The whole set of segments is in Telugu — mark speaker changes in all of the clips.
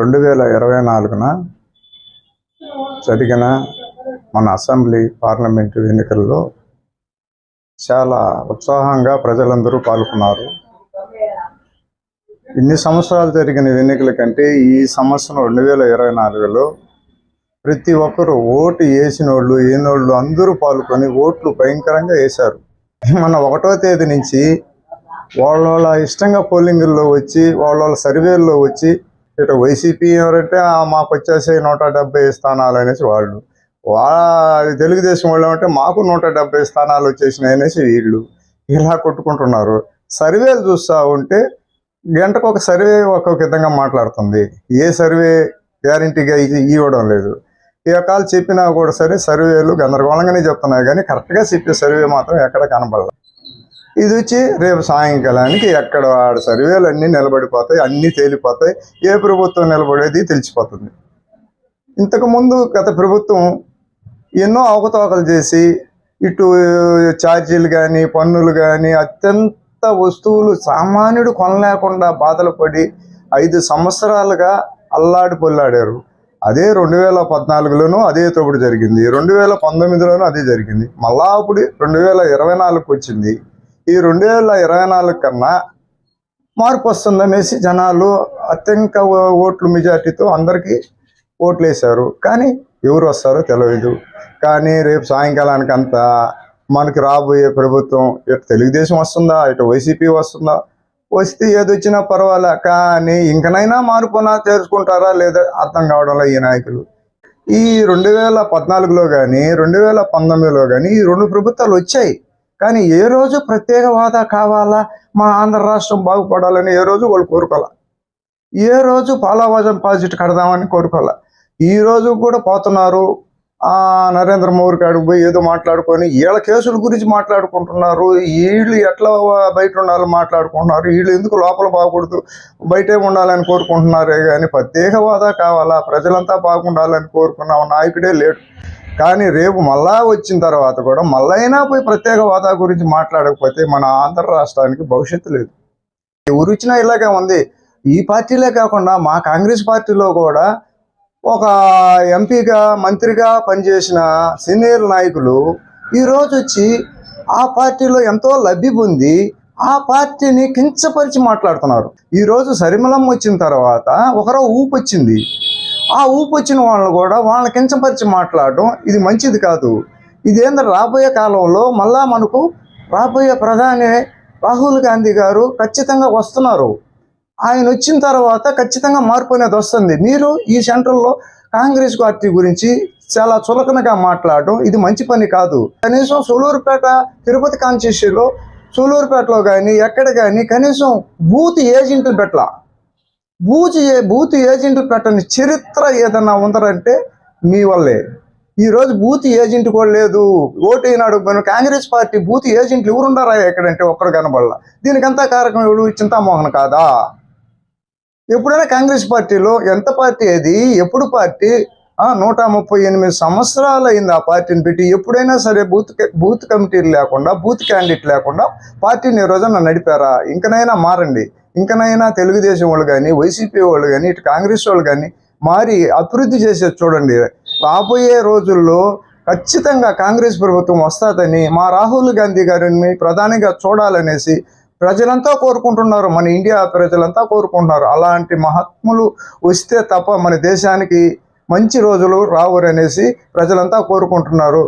Speaker 1: రెండు వేల ఇరవై నాలుగున జరిగిన మన అసెంబ్లీ పార్లమెంటు ఎన్నికల్లో చాలా ఉత్సాహంగా ప్రజలందరూ పాల్గొన్నారు. ఇన్ని సంవత్సరాలు జరిగిన ఎన్నికల కంటే ఈ సంవత్సరం రెండు వేల ఇరవై నాలుగులో ప్రతి ఒక్కరు ఓటు వేసిన వాళ్ళు ఏనోళ్ళు అందరూ పాల్గొని ఓట్లు భయంకరంగా వేశారు. మన ఒకటో తేదీ నుంచి వాళ్ళ వాళ్ళ ఇష్టంగా పోలింగుల్లో వచ్చి వాళ్ళ సర్వేల్లో వచ్చి ఇటు వైసీపీ ఎవరంటే మాకు వచ్చేసి నూట డెబ్బై స్థానాలు అనేసి వాళ్ళు. వా తెలుగుదేశం వాళ్ళు అంటే మాకు నూట డెబ్బై స్థానాలు వచ్చేసినాయి అనేసి వీళ్ళు ఇలా కొట్టుకుంటున్నారు. సర్వేలు చూస్తూ ఉంటే గంటకు ఒక సర్వే ఒక్కొక్క విధంగా మాట్లాడుతుంది. ఏ సర్వే గ్యారంటీగా ఇవ్వడం లేదు. ఈ రకాలు చెప్పినా కూడా సరే సర్వేలు గందరగోళంగానే చెప్తున్నాయి. కానీ కరెక్ట్గా చెప్పే సర్వే మాత్రం ఎక్కడ కనబడదు ఇది వచ్చి రేపు సాయంకాలానికి ఎక్కడ ఆడ సర్వేలు అన్నీ నిలబడిపోతాయి అన్నీ తేలిపోతాయి. ఏ ప్రభుత్వం నిలబడేది తెలిసిపోతుంది. ఇంతకుముందు గత ప్రభుత్వం ఎన్నో అవకతవకలు చేసి ఇటు ఛార్జీలు కానీ పన్నులు కానీ అత్యంత వస్తువులు సామాన్యుడు కొనలేకుండా బాధలు పడి ఐదు సంవత్సరాలుగా అల్లాడి పొల్లాడారు. అదే రెండు వేల పద్నాలుగులోనూ అదే తోపుడు జరిగింది. రెండు వేల పంతొమ్మిదిలోనూ అదే జరిగింది. మళ్ళా అప్పుడు రెండు వేల ఇరవై నాలుగుకి వచ్చింది. ఈ రెండు వేల ఇరవై నాలుగు కన్నా మార్పు వస్తుందనేసి జనాలు అత్యంత ఓట్లు మెజార్టీతో అందరికీ ఓట్లు వేశారు కానీ ఎవరు వస్తారో తెలియదు కానీ రేపు సాయంకాలానికి అంతా మనకి రాబోయే ప్రభుత్వం ఇటు తెలుగుదేశం వస్తుందా ఇటు వైసీపీ వస్తుందా? వస్తే ఏది వచ్చినా పర్వాలే. కానీ ఇంకనైనా మార్పున చేర్చుకుంటారా లేదా అర్థం కావడంలో ఈ నాయకులు. ఈ రెండు వేల పద్నాలుగులో కానీ రెండు వేల పంతొమ్మిదిలో కానీ ఈ రెండు ప్రభుత్వాలు వచ్చాయి. కానీ ఏ రోజు ప్రత్యేక హోదా కావాలా? మా ఆంధ్ర రాష్ట్రం బాగుపడాలని ఏ రోజు వాళ్ళు కోరుకోలే ఏ రోజు పాలావాజం ప్రాజెక్ట్ కడదామని కోరుకోలే ఈ రోజు కూడా పోతున్నారు. ఆ నరేంద్ర మోడీ కాడికి పోయి ఏదో మాట్లాడుకొని వీళ్ళ కేసుల గురించి మాట్లాడుకుంటున్నారు. వీళ్ళు ఎట్లా బయట ఉండాలో మాట్లాడుకుంటున్నారు? వీళ్ళు ఎందుకు లోపల బాగకూడదు? బయటే ఉండాలని కోరుకుంటున్నారే కానీ ప్రత్యేక హోదా కావాలా? ప్రజలంతా బాగుండాలని కోరుకున్న నాయకుడే లేడు. కానీ రేపు మళ్ళా వచ్చిన తర్వాత కూడా మళ్ళైనా పోయి ప్రత్యేక హోదా గురించి మాట్లాడకపోతే మన ఆంధ్ర రాష్ట్రానికి భవిష్యత్తు లేదు. ఎవరు ఇలాగే ఉంది. ఈ పార్టీలే కాకుండా మా కాంగ్రెస్ పార్టీలో కూడా ఒక ఎంపీగా మంత్రిగా పనిచేసిన సీనియర్ నాయకులు ఈరోజు వచ్చి ఆ పార్టీలో ఎంతో లబ్ధి పొంది ఆ పార్టీని కించపరిచి మాట్లాడుతున్నారు. ఈరోజు సరిమలం వచ్చిన తర్వాత ఒకరో ఊపు వచ్చింది. ఆ ఊపు వచ్చిన వాళ్ళని కూడా వాళ్ళని కించపరిచి మాట్లాడడం ఇది మంచిది కాదు. ఇదేందో రాబోయే కాలంలో మళ్ళా మనకు రాబోయే ప్రధాని రాహుల్ గాంధీ గారు ఖచ్చితంగా వస్తున్నారు. ఆయన వచ్చిన తర్వాత ఖచ్చితంగా మార్పు అనేది వస్తుంది. మీరు ఈ సెంట్రల్లో కాంగ్రెస్ పార్టీ గురించి చాలా చులకనగా మాట్లాడడం ఇది మంచి పని కాదు. కనీసం సూలూరుపేట తిరుపతి కాన్స్టిట్యూషన్లో సూలూరుపేటలో కానీ ఎక్కడ కానీ కనీసం బూత్ ఏజెంట్లు పెట్టలా. బూత్ ఏ- బూత్ ఏజెంట్లు పెట్టని చరిత్ర ఏదన్నా ఉందరంటే మీ వల్లే. ఈరోజు బూత్ ఏజెంట్ కూడా లేదు. ఓటు అయినాడు మన కాంగ్రెస్ పార్టీ బూత్ ఏజెంట్లు ఎవరుండారా ఎక్కడంటే ఒక్కడు కనబడాల. దీనికంతా కారకం ఎవడు? చింతామోహన్ కాదా? ఎప్పుడైనా కాంగ్రెస్ పార్టీలో ఎంత పార్టీ అది? ఎప్పుడు పార్టీ? ఆ, నూట ముప్పై ఎనిమిది సంవత్సరాలు అయింది ఆ పార్టీని పెట్టి. ఎప్పుడైనా సరే బూత్ బూత్ కమిటీలు లేకుండా బూత్ క్యాండిడేట్ లేకుండా పార్టీని ఈ రోజున నడిపారా? ఇంకనైనా మారండి. ఇంకనైనా తెలుగుదేశం వాళ్ళు కానీ వైసీపీ వాళ్ళు కానీ ఇటు కాంగ్రెస్ వాళ్ళు కానీ మారి అభివృద్ధి చేసేది చూడండి. రాబోయే రోజుల్లో ఖచ్చితంగా కాంగ్రెస్ ప్రభుత్వం వస్తుందని మా రాహుల్ గాంధీ గారిని ప్రధానిగా చూడాలనేసి ప్రజలంతా కోరుకుంటున్నారు. మన ఇండియా ప్రజలంతా కోరుకుంటున్నారు. అలాంటి మహాత్ములు వస్తే తప్ప మన దేశానికి మంచి రోజులు రావురనేసి ప్రజలంతా కోరుకుంటున్నారు.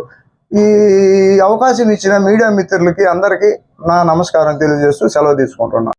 Speaker 1: ఈ అవకాశం ఇచ్చిన మీడియా మిత్రులకి అందరికీ నా నమస్కారం తెలియజేస్తూ సెలవు తీసుకుంటున్నాను